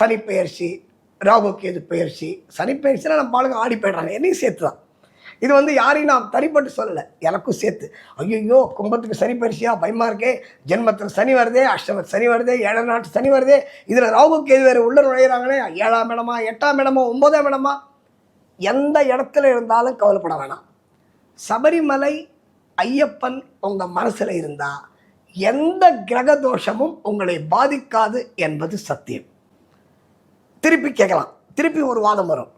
சனி பெயர்ச்சி ராகு கேது பெயர்ச்சி சனி பெயர்ச்சினா நம்ம ஆளுங்க ஆடி போயிடுறாங்க. என்னையும் சேர்த்து தான் இது வந்து யாரையும் நான் தனிப்பட்டு சொல்லலை. எனக்கும் சேர்த்து. ஐயோ கும்பத்துக்கு சனி பரிசியா பயமா இருக்கே. ஜென்மத்தில் சனி வருதே அஷ்டமத்து சனி வருதே ஏழாம் நாட்டு சனி வருதே. இதில் ராகு கேது வேறு உள்ள நுழையிறாங்களே. ஏழாம் இடமா எட்டாம் இடமா ஒன்பதாம் இடமா? எந்த இடத்துல இருந்தாலும் கவலைப்பட வேணாம். சபரிமலை ஐயப்பன் உங்கள் மனசில் இருந்தால் எந்த கிரக தோஷமும் உங்களை பாதிக்காது என்பது சத்தியம். திருப்பி கேட்கலாம். திருப்பி ஒரு வாதம் வரும்.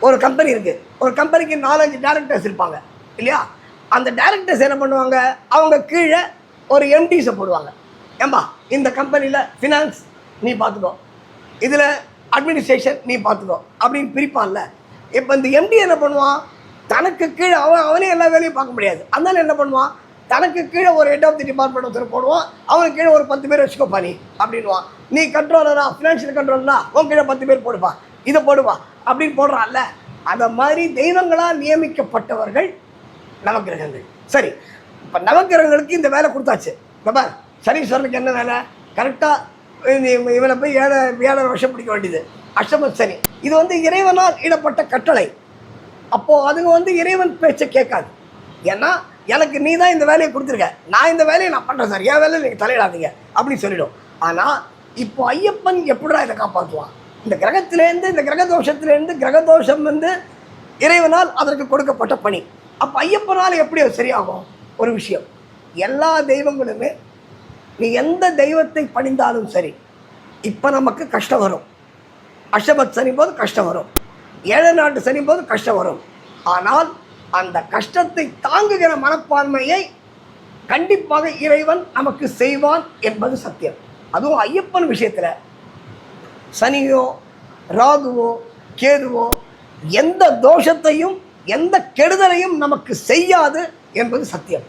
ஒரு கம்பெனி இருக்குது ஒரு கம்பெனிக்கு நாலஞ்சு டேரக்டர்ஸ் இருப்பாங்க. இல்லையா? அந்த டேரக்டர்ஸ் என்ன பண்ணுவாங்க? அவங்க கீழே ஒரு எம்டிஸை போடுவாங்க. ஏம்பா இந்த கம்பெனியில் ஃபினான்ஸ் நீ பார்த்துக்கோ. இதில் அட்மினிஸ்ட்ரேஷன் நீ பார்த்துக்கோ. அப்படின்னு பிரிப்பான்ல. இப்போ இந்த எம்டி என்ன பண்ணுவான்? தனக்கு கீழே அவன் அவனே எல்லா வேலையும் பார்க்க முடியாது. அதனால என்ன பண்ணுவான்? தனக்கு கீழே ஒரு ஹெட் ஆஃப் தி டிபார்ட்மெண்ட் ஒருத்தர் போடுவான் அவனுக்கு கீழே ஒரு பத்து பேர் வச்சுக்கோ பண்ணி அப்படின்வான் நீ கண்ட்ரோலரா ஃபினான்ஷியல் கண்ட்ரோலரா உன் கீழே பத்து பேர் போடுப்பா இதை போடுவா அப்படின்னு போடுறான்ல. அந்த மாதிரி தெய்வங்களால் நியமிக்கப்பட்டவர்கள் நவக்கிரகங்கள். சரி இப்போ நவக்கிரகங்களுக்கு இந்த வேலை கொடுத்தாச்சு. இந்த பார் சனீஸ்வரனுக்கு என்ன வேலை? கரெக்டாக இவனை போய் ஏழை ஏழரை வருஷம் பிடிக்க வேண்டியது. அஷ்டம சனி. இது வந்து இறைவனால் இடப்பட்ட கட்டளை. அப்போது அதுங்க வந்து இறைவன் பேச்சை கேட்காது. ஏன்னா எனக்கு நீ தான் இந்த வேலையை கொடுத்துருக்க. நான் இந்த வேலையை நான் பண்ணுறேன் சார். என் வேலையில் நீங்கள் தலையிடாதீங்க. அப்படின்னு சொல்லிடும். ஆனால் இப்போ ஐயப்பன் எப்படிடா இதை காப்பாற்றுவான் இந்த கிரகத்திலேருந்து இந்த கிரக கிரகதோஷம் கிரக தோஷம் வந்து இறைவனால் அதற்கு கொடுக்கப்பட்ட பணி. அப்போ ஐயப்பனால் எப்படி அது சரியாகும்? ஒரு விஷயம். எல்லா தெய்வங்களுமே நீ எந்த தெய்வத்தை பணிந்தாலும் சரி இப்போ நமக்கு கஷ்டம் வரும். அஷபத் சனி போது கஷ்டம் வரும். ஏழை நாட்டு சனி போது கஷ்டம் வரும். ஆனால் அந்த கஷ்டத்தை தாங்குகிற மனப்பான்மையை கண்டிப்பாக இறைவன் நமக்கு செய்வான் என்பது சத்தியம். அதுவும் ஐயப்பன் விஷயத்தில். சனியோ ராகுவோ கேதுவோ எந்த தோஷத்தையும் எந்த கெடுதலையும் நமக்கு செய்யாது என்பது சத்தியம்.